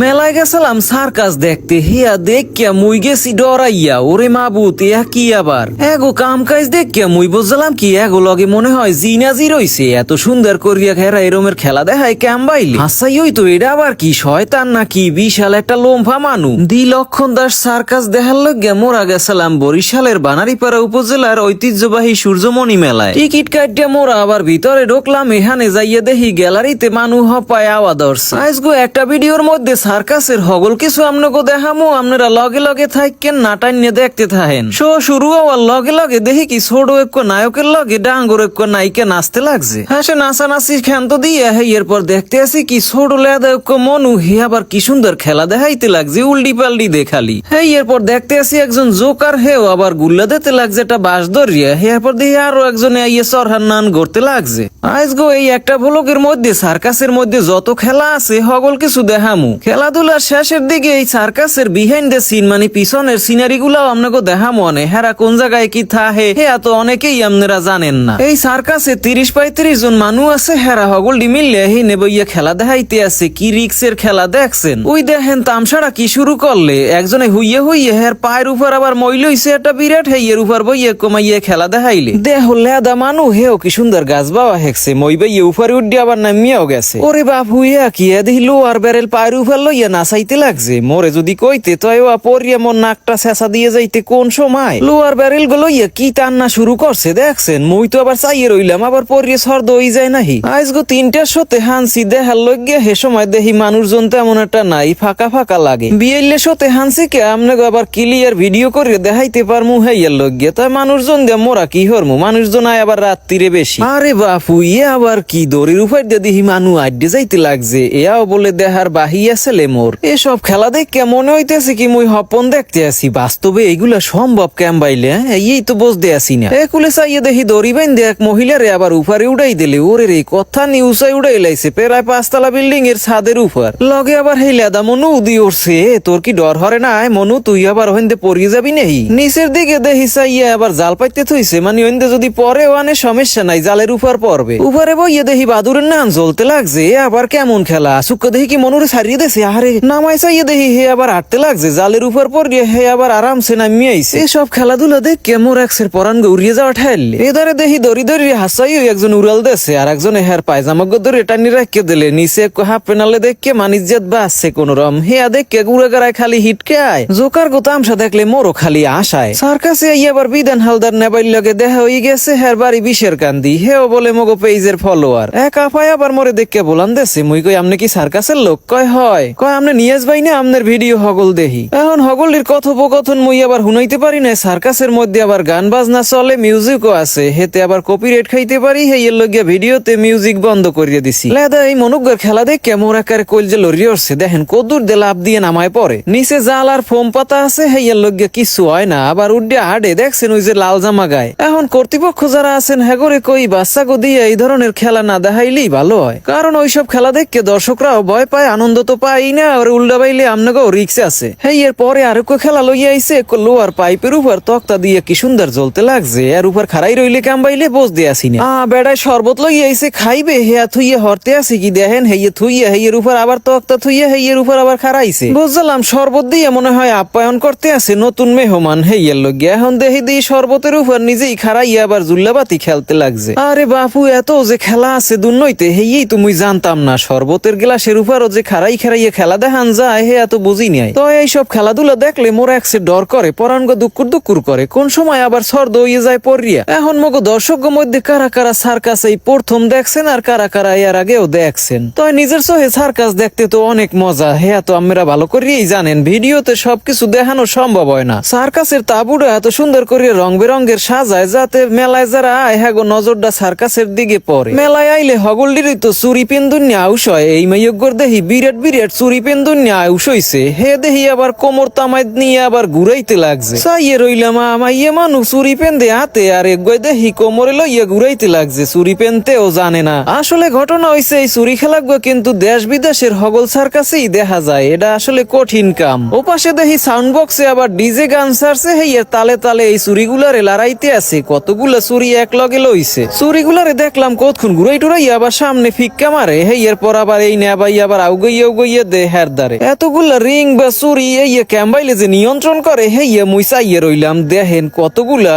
মেলায় গেছিলাম সার্কাস দেখতে। হিয়া, দেখিয়া মুই গেছি ডরাইয়া। ওরে মাবুত ইয়া কি আবার? এগো কাম কাজ দেখিয়া মুই বুঝলাম কি, এগো লগে মনে হয় জিনাজি রইছে। এত সুন্দর করিয়া খেরা এরমের খেলা দেখায় ক্যাম্বাইলে হাসাই ওই তো এটা আবার কি, শয়তান নাকি? বিশাল একটা লোমফা মানু। দি লক্ষণ দাস সার্কাস দেখার লগে মোরা গেছিলাম বরিশালের বানারীপাড়া উপজেলার ঐতিহ্যবাহী সূর্যমণি মেলায়। টিকিট কাটিয়া মোরা আবার ভিতরে ঢুকলাম, এখানে যাইয়া দেখি গ্যালারিতে মানু হপায় আওয়া ধরছে। আজগো একটা ভিডিওর মধ্যে সার্কাসের হগল কিছু আমনগো দেখামো আপনারা লগে লগে থাকেন নাটান্য দেখতে থাকেন শো শুরু হওয়ার লগে লগে দেখি কি ছোট এক নায়কের লগে ডাঙ্গর এক নায়িকা নাচতে লাগছে। হ্যাঁ সে নাচানাচি খেন্ত দিয়ে হ্যাঁ এরপর দেখতে আসি কি ছোট লেদা এক মনু, হি আবার কি সুন্দর খেলা দেখাইতে লাগছে উল্ডি পাল্টি দেখালি। হ্যাঁ এরপর দেখতে আসি একজন জোকার হেও আবার গুল্লা দিতে লাগছে একটা বাঁশ ধরিয়া হ্যাঁ এরপর দেখি আরও একজনে আইয়ে সরহার নান করতে লাগছে। আজ গো এই একটা ভ্লগের মধ্যে, সার্কাসের মধ্যে যত খেলা আছে, হগল কিছু দেখামু। খেলাধুলার শেষের দিকে এই সার্কাসের বিহাইন্ড দ্য সিন মানে পিছনের সিনারি গুলাও আপনাকে দেখা মনে। হেরা কোন জায়গায় কি থাহে, হে এত অনেকেই আপনারা জানেন না। এই সার্কাসে তিরিশ পঁয়ত্রিশ জন মানুষ আছে, হেরা হগলডি মিললে হি নেবইয়া খেলা দেখাইতে আছে কি রিক্সের খেলা দেখছেন? ওই দেখেন তামসারা কি শুরু করলে? একজনে হুইয়ে হুইয়ে হের পায়ের উপর আবার মইল হইছে একটা বিরাট হেইয়ের উপর বইয়ে কমাইয়ে খেলা দেখাইলে। দেহ লেদা মানু, হেও কি সুন্দর গাছ বাবা হেকছে, মই বইয়ে উপরে উঠে আবার নামিয়াও গেছে। ওরে বাপ, হুইয়া কি এ দিলো আর বেরেল পায়ের উপর লইয়া লাগছে। মোরে যদি কইতে মোর নাকটা দিয়ে যাইতে কোন সময়? লোয়ার ব্যারেল কি টান্না শুরু করছে, দেখছেন? মই তো আবার চাইয়ে রইলাম, আবার পরিয়ে যায় নাহি। আজ গো তিনটার সাথে হানসি দেখার লইগে হে সময় দেখি মানুষজন তেমন একটা নাই, ফাঁকা ফাঁকা লাগে। বিয়েলে সাথে হানসি কে আমনে আবার ক্লিয়ার ভিডিও করে দেখাইতে পারমু হেয়ার লইগে। তাই মানুষজন দিয়ে মোরা কি হরমু? মানুষজন আয় আবার রাত্রিরে বেশি। আরে বাপু ইয়ে আবার কি দড়ির উপর দিয়ে দেখি মানু আড্ডে যাইতে লাগছে? এয়াও বলে দেহার বাহি আছে মোর। এসব খেলা দেখে মনে হইতেছে কি মুই হপন দেখতে আসি বাস্তবে এইগুলা সম্ভব ক্যাম্বাইলে হ্যাঁ? এই তো বুঝতে আসি না। একুলে চাইয়ে দেখি দড়ি বাইন এক মহিলারে আবার উপরে উড়াই দিলে। ওরে রে কথা নি উসাই উড়াই লাইছে প্রায় পাঁচতলা বিল্ডিং এর ছাদের উপর। লগে আবার হেই লেদা মনু উদি উঠছে তোর কি ডর হরে না মনু, তুই আবার হইন্দে পড়িয়ে যাবি নেই? নিচের দিকে দেখি চাইয়া আবার জাল পাইতে থইছে মানে হইন্দে যদি পরে ওয়ানে সমস্যা নাই, জালের উপর পড়বে। উপরে বইয়ে দেখি বাদুরের নাম জ্বলতে লাগছে আবার কেমন খেলা? সুক্ক দেখি কি মনুরে ছাড়িয়ে দেছে আরে নামাই চাইয়ে দেখি হে আবার হাঁটতে লাগছে, জালের উপর পড়িয়ে হে আবার আরামসে নামিয়ে আইছে। এসব খেলাধুলা দেখ কেমন একসের পরান উড়িয়ে যাওয়া ঠাইলে এদারে দেখি দড়ি দড়ি হাসাই একজন উড়াল দেছে, আর একজন হের পায়জামা ধরে টানি রাখকে দিলে। নিচে হাফ পেনালে দেখকে মানিজ্জাত বাসছে কোন রম হেয়া দেখকে গুড়ে গাড়ায় খালি হিটকে আয়। জোকার গো তামসা দেখলে মোরও খালি আশায়। সার্কাসে আবার বিধান হালদার নেবাইল লগে দেখা হয়ে গেছে, হের বাড়ি বিশের কান্দি। হেও বলে মগো পেজের ফলোয়ার। এক আপায় আবার মোরে দেখকে বলান দেছে, মুই কই আমনে কি সার্কাসের লোক? কয়, হয়। কয়, আমনে নিয়াজ ভাই না, আমনের ভিডিও হগল দেহি। এখন হগলির কথোপকথন মুই আবার হুনাইতে পারি না, সার্কাসের মধ্যে আবার গান বাজনা চলে মিউজিকও আছে। হেতে আবার খাইতে পারি হে এর লগে ভিডিওতে মিউজিক বন্ধ করিয়ে দিছি। এই খেলা দেখ কেমন আকারে কইল যে দেখেন, কদুর দে লাভ দিয়ে নামায় পড়ে। নিচে জাল আর ফোম পাতা আছে হে এর লগে কিছু হয় না। আবার উড্ডে হাডে দেখছেন ওই যে লাল জামা গায়ে। এখন কর্তৃপক্ষ যারা আছেন, হেগরে কই বাচ্চা গো দিয়ে এই ধরনের খেলা না দেখাইলেই ভালো হয়। কারণ ওইসব খেলা দেখকে দর্শকরাও ভয় পায়, আনন্দ তো পাই না আর উল্টা বাইলে আমনাগো রিক্স আছে। হেই, এর পরে আরেক খেলা লইয়া আইছে লোয়ার পাইপের উপর তক্তা দিয়ে কি সুন্দর জ্বলতে লাগছে। এর উপর খারাই রইলে কামবাইলে বোঝ দিয়ে আসি না। আ বেড়ায় শরবত লইয়া আইছে, খাইবে হেয়া থুইয়ে হরতে আছে কি দেখেন? হেইয়ে থুইয়ে, হেইয়ের উপর আবার তক্তা থুইয়ে, হেইয়ের উপর আবার খারাইছে বুঝলাম, শরবত দিয়ে মনে হয় আপ্যায়ন করতে আছে নতুন মেহমান। হেইয়ের লগে এখন দেখি দিই শরবতের উপর নিজেই খারাইয়া আবার জুল্লাবাতি খেলতে লাগছে। আরে বাপু, এত যে খেলা আছে দুর্নইতে হেই তো মুই জানতাম না। শরবতের গ্লাসের উপরও যে খারাই খারাইয়ে খেলা দেখান যায়, হে এত বুঝি নাই। তো এইসব খেলাধুলা দেখলে মোর একসে ডর করে পরাঙ্গ দুকুর দুকুর করে। কোন সময় আবার সর্দ হইয়ে যায় পড়িয়া। এখন মগো দর্শক মধ্যে কারা কারা সার্কাস এই প্রথম দেখছেন আর কারা কারা এর আগেও দেখছেন। তো নিজের সহে সার্কাস দেখতে তো অনেক মজা। হ্যাঁ তো আমরা ভালো করিয়েই জানেন, ভিডিওতে সবকিছু দেখানো সম্ভব হয় না। সার্কাসের তাবুরা এত সুন্দর করে রং বেরঙ্গের সাজায়, যাতে মেলায় যারা আয় হ্যাঁ গো, নজরটা সার্কাসের দিকে পড়ে। মেলায় আইলে হগলডিরই তো চুরি পেন্দুন্যা আউস হয়। এই মাইয়গর দেহি বিরাট বিরাট হে দেহি আবার কোমর তামাই নিয়ে আবার ঘুরাইতে লাগছে। সাইয়ে রইলাম হাতে, আর দেহি কোমরে লইয়া ঘুরাইতে লাগছে। জানে না। আসলে ঘটনা হইছে এই চুরি কিন্তু দেশ বিদেশের হগল সার্কাসেই দেখা যায়। এটা আসলে কঠিন কাম। ওপাশে দেখি সাউন্ড বক্সে আবার ডিজে গান সারছে। হেইয়ের তালে তালে এই চুরিগুলারে লড়াইতে আছে। কতগুলা চুরি এক লগে লইছে। চুরিগুলারে দেখলাম কতক্ষণ ঘুরাই টুরাই আবার সামনে ফিক্কা মারে। হেইয়ের পর আবার এই নেবাই আবার আউগইয়া উগইয়া লইয়া দে হের দ্বারে। এতগুলা রিং বা যে নিয়ন্ত্রণ করে রইলাম কতগুলা।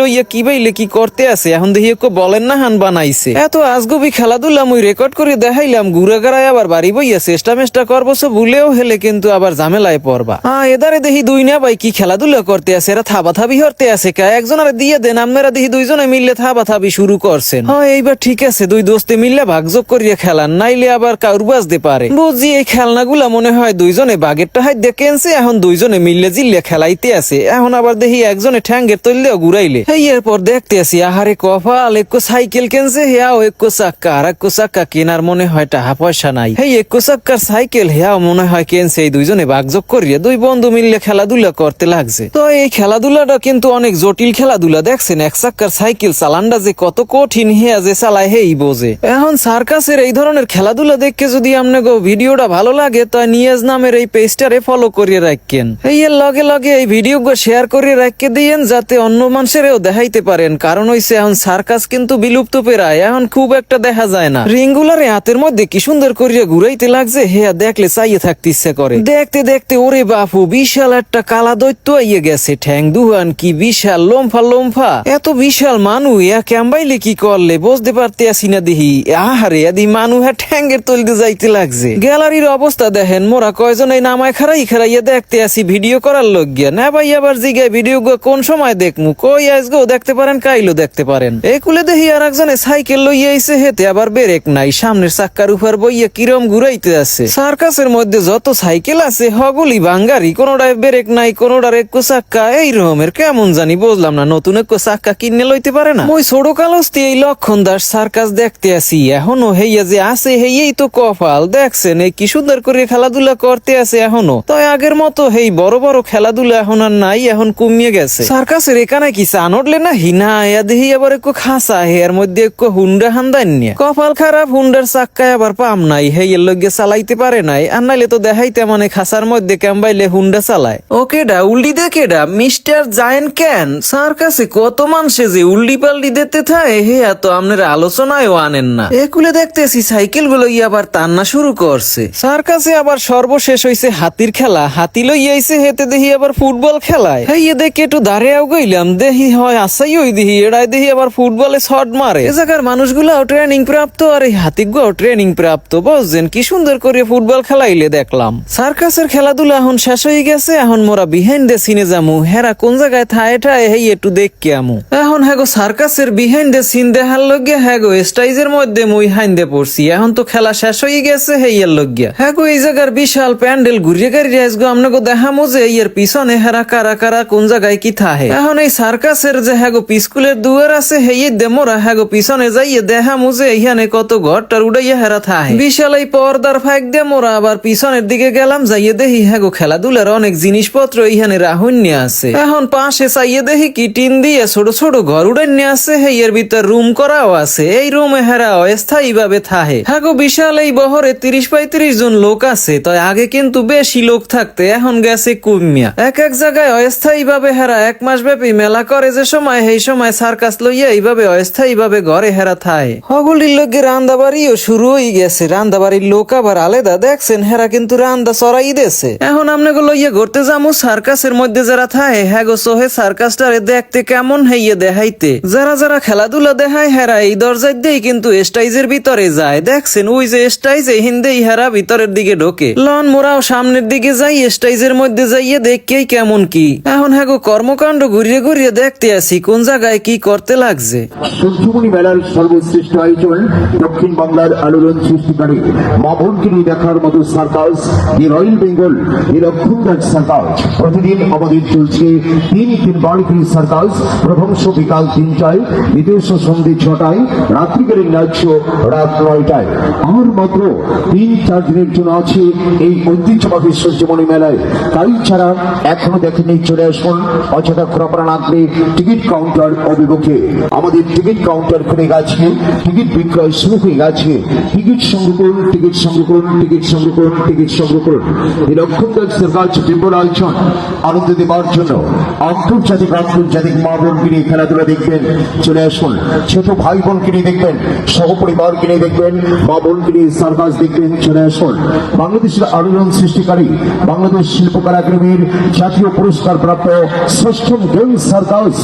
লইয়া কি বাইলে কি করতে আছে, এখন একটু বলেন না হান বানাইছে। এত আজগুবি খেলাধুলা মুই রেকর্ড করে দেখাইলাম ঘুরে গড়ায় আবার বাড়ি বইয়া চেষ্টা মেষ্টা করব ভুলেও হেলে কিন্তু আবার ঝামেলায় পড়বা। হ্যাঁ এদারে দেখি দুই না ভাই কি খেলাধুলা করতে আছে, এরা থাবা থাবি হরতে আছে কা? একজন আর দিয়ে দেন, আপনারা দেখি দুইজনে মিললে থাবা থাবি শুরু করছেন। হ্যাঁ এইবার ঠিক আছে, দুই দোস্তে মিললে ভাগযোগ করিয়া খেলান, নাইলে আবার কাউর বাজতে পারে। বুঝি এই খেলনাগুলা মনে হয় দুইজনে বাগেরটা হাত দেখেনছে এখন দুইজনে মিললে জিল্লে খেলাইতে আছে। এখন আবার দেখি একজনে ঠ্যাঙ্গের তৈলেও ঘুরাইলে। এই এরপর দেখতে আছি, আহারে কপাল একো সাইকেল কেনছে, হেয়াও একো চাক্কা, আর একো চাক্কা কেনার মনে হয় টাকা পয়সা নাই। এই একো চাক্কার সাইকেল, হেয়াও মনে হয় কেনছে, এই দুইজনে বাগযোগ করিয়া দুই বন্ধু মিললে খেলাধুলা করতে লাগছে। তো এই খেলাধুলাটা কিন্তু অনেক জটিল খেলাধুলা, দেখছেন? এক চাক্কার সাইকেল চালানটা যে কত কঠিন, হেয়া যে চালায় হেই বোঝে। এখন সার্কাসের এই ধরনের খেলাধুলা দেখে যদি আপনাকে ভিডিওটা ভালো লাগে, তা নিয়াজ নামের এই পেজটারে ফলো করিয়ে রাখেন। এই এর লগে লগে এই ভিডিও শেয়ার করিয়ে রাখতে দিয়েন, যাতে অন্য মানুষেরও দেখাইতে পারেন। কারণ হইছে, এখন সার্কাস কিন্তু বিলুপ্ত পেরায়, এখন খুব একটা দেখা যায় না। রিংগুলারে হাতের মধ্যে কি সুন্দর করিয়া ঘুরাইতে লাগছে হেয়া দেখলে চাইয়ে থাকতে ইচ্ছে করে। দেখতে দেখতে ওরে বাপু, বিশাল একটা কালা দৈত্য আইয়ে গেছে। ঠ্যাং দুহান কি বিশাল, লোমফা লোমফা। এত বিশাল মানু ইয়া ক্যাম্বাইলে কি করলে, বুঝতে পারতে আসি না দিহি। আহারে আদি মানু হ্যাঁ ঠ্যাঙ্গের তলতে যাইতে লাগছে। গ্যালারির অবস্থা দেখেন। মোরা কয়জন এই নামায় খারাই খারাইয়া দেখতে আসি ভিডিও করার লোক গিয়া। না ভাই, আবার জিগায় ভিডিও কোন সময় দেখমু? কই আজগো দেখতে পারেন কাইলো দেখতে পারেন। এই কুলে দেখি আর একজনে সাইকেল লইয়া আইছে হেতে আবার বেরেক নাই। সামনের চাক্কার উপর বইয়া কিরম ঘুরাইতে আছে। সার্কাসের মধ্যে যত সাইকেল আছে, হগুলি বাঙ্গারি কোনোটায় বেরেক নাই কোনোটার একটু চাক্কা। এই রকমের কেমন জানি বুঝলাম না, নতুন একটু চাক্কা কিনে লইতে পারে না। মই ছোট কালস্তি এই লক্ষণ দাস সার্কাস দেখতে আসি এখনও হেইয়া যে আছে, হেইয়াই তো কপাল দেখছেন এই কি সুন্দর করে খেলাধুলা করতে আছে এখনও। তো আগের মতো হেই বড় বড় খেলাধুলা এখন আর নাই, এখন কমিয়ে গেছে। সার্কাসের এখানে কি চান না? হিনা এয়া দেহি আবার একটু খাসা হেয়ার মধ্যে একটু হুন্ডা হান্দান কপাল খারাপ, হুন্ডার চাক্কায় আবার পাম নাই হেইয়ের লগে চালাইতে পারে নাই। আর নাইলে তো দেখাইতে মানে খাসার মধ্যে ক্যাম্বাইলে হুন্ডা চালায়। ওকে ডা উল্টি দেখে ডা মিস্টার জায়েন ক্যান সার্কাসে কত মানুষে যে উল্টি পাল্টি দিতে থাকে হে এত আপনার আলোচনায়ও আনেন না। একুলে দেখতেছি সাইকেলগুলো আবার টান্না শুরু করছে। সার্কাসে আবার সর্বশেষ হইছে হাতির খেলা। হাতি লইয়াইছে হেতে দেখি আবার ফুটবল খেলায়। হেই দেখে একটু দাঁড়িয়েও গইলাম। দেখি হয় আসাই ওই দেখি এড়াই দেখি আবার ফুটবলে শট মারে। এ জায়গার মানুষগুলাও ট্রেনিং প্রাপ্ত আর এই হাতিগুলো ট্রেনিং প্রাপ্ত, বুঝছেন? কি সুন্দর করে ফুটবল খেলাইলে দেখলাম। সার্কাসের খেলাধুলা এখন শেষ হয়ে গেছে, এখন মোরা বিহাইন্ড দ্য সিনে যামু। হেরা কোন জায়গায় থায় ঠায়, হেই, একটু দেখকে আমু। এখন হ্যাগো সার্কাসের বিহাইন্ড দ্য সিন দেখার লগে, হ্যাগো স্টাইজের মধ্যে মুই হাইন্দে পড়ছি। এখন তো খেলা শেষ হয়ে গেছে লगिया হ্যাগো এই জায়গার বিশাল প্যান্ডেল ঘুরিয়ে গাড়ি আসগো আমনাগো দেখামু যে এর পিছনে হেরা কারা কারা কোন জায়গায় কি থাহে। এখন এই সার্কাসের যে হ্যাগো পিস্কুলের দুয়ার আছে, হেইয়ে দেমোরা হ্যাগো পিছনে যাইয়ে দেখামু যে কত ঘরটার উড়াইয়া হেরা থাহে। বিশাল এই পর্দার ফাঁক দিয়ে মোরা আবার পিছনের দিকে গেলাম, যাইয়ে দেখি হ্যাগো খেলাধুলার অনেক জিনিসপত্র এইখানে রাহুন্য আছে। এখন পাশে চাইয়ে দেখি কি টিন দিয়ে ছোট ছোট ঘর উড়ান্য আছে, হেইয়ের ভিতর রুম করাও আছে, এই রুমে হেরা অস্থায়ী ভাবে থাহে হ্যাগো বিশাল এই বহরে তিরিশ পঁয়ত্রিশ জন লোক আছে, তাই আগে কিন্তু বেশি লোক থাকতে, এখন গেছে কুমিয়া এক এক জায়গায় অস্থায়ী ভাবে হেরা, এক মাস ব্যাপী মেলা করে যে সময়, সেই সময় সার্কাস লইয়া এইভাবে অস্থায়ী ভাবে ঘরে হেরা থায়। হগুলির লোকে রান্দাবাড়িও শুরু হয়ে গেছে, রান্দাবাড়ির লোক আবার আলাদা। দেখছেন, হেরা কিন্তু রান্দা চড়াই দেছে। এখন আপনাকে লইয়া ঘুরতে যামু, সার্কাসের মধ্যে যারা থাহে হ্যাগো সোহে সার্কাসটারে দেখতে কেমন হইয়ে দেখাইতে। যারা যারা খেলাধুলা দেখায়, হেরা এই দরজায় দিয়ে কিন্তু স্টাইজের ভিতরে যায়। দেখছেন, ওই যে স্টাইজে হিন্দেই হেরা ভিতরের দিকে ঢোকে। লন মোরাও সামনের দিকে যাই স্টাইজের মধ্যে যাইয়ে দেখকেই কেমন কি। এখন হ্যাগো কর্মকাণ্ড ঘুরিয়ে ঘুরিয়ে দেখতে আসি, কোন জায়গায় কি করতে লাগছে। সূর্যমণি মেলার সর্বশ্রেষ্ঠ আয়োজন দক্ষিণ বাংলার আলোড়ন সৃষ্টিকারী নিয়ে দেখার মতো circus, the royal Bengal, the লক্ষণদার circus. প্রতিদিন আমাদের চলছে তিন তিনবার করে সার্কাস, প্রথম শো বিকাল তিনটায়, দ্বিতীয় শো সন্ধ্যে ছটায় রাত্রিকালীন নাচ শো রাত নয়টায়। আর মাত্র তিন চার দিনের জন্য আছে এই ঐতিহ্যবাহী সূর্যমণি মেলায়। তাই ছাড়া এখনও দেখেনি চলে আসুন। অযথা খোরাপাড়া নাগরে টিকিট কাউন্টার অভিমুখে। আমাদের টিকিট কাউন্টার খুলে গেছে, টিকিট বিক্রয় শুরু হয়ে গেছে। টিকিট সংগ্রহ করুন, টিকিট সংগ্রহ করুন, টিকিট সংগ্রহ করুন, টিকিট সংগ্রহ করুন। এই লক্ষণদার সরকার বিপুল আয়োজন, আনন্দ দেওয়ার জন্য। আন্তর্জাতিক আন্তর্জাতিক মা বোনকে নিয়ে খেলাধুলা দেখবেন। চলে আসুন। ছোট ভাই বোনকে নিয়ে দেখবেন। সহপরিবারকে নিয়ে দেখবেন। মা বোনকে নিয়ে সার্কাস দেখবেন। চলে আসুন। বাংলাদেশের আলোড়ন সৃষ্টিকারী বাংলাদেশ শিল্পকলা একাডেমির জাতীয় পুরস্কার প্রাপ্ত শ্রেষ্ঠ গেম সার্কাস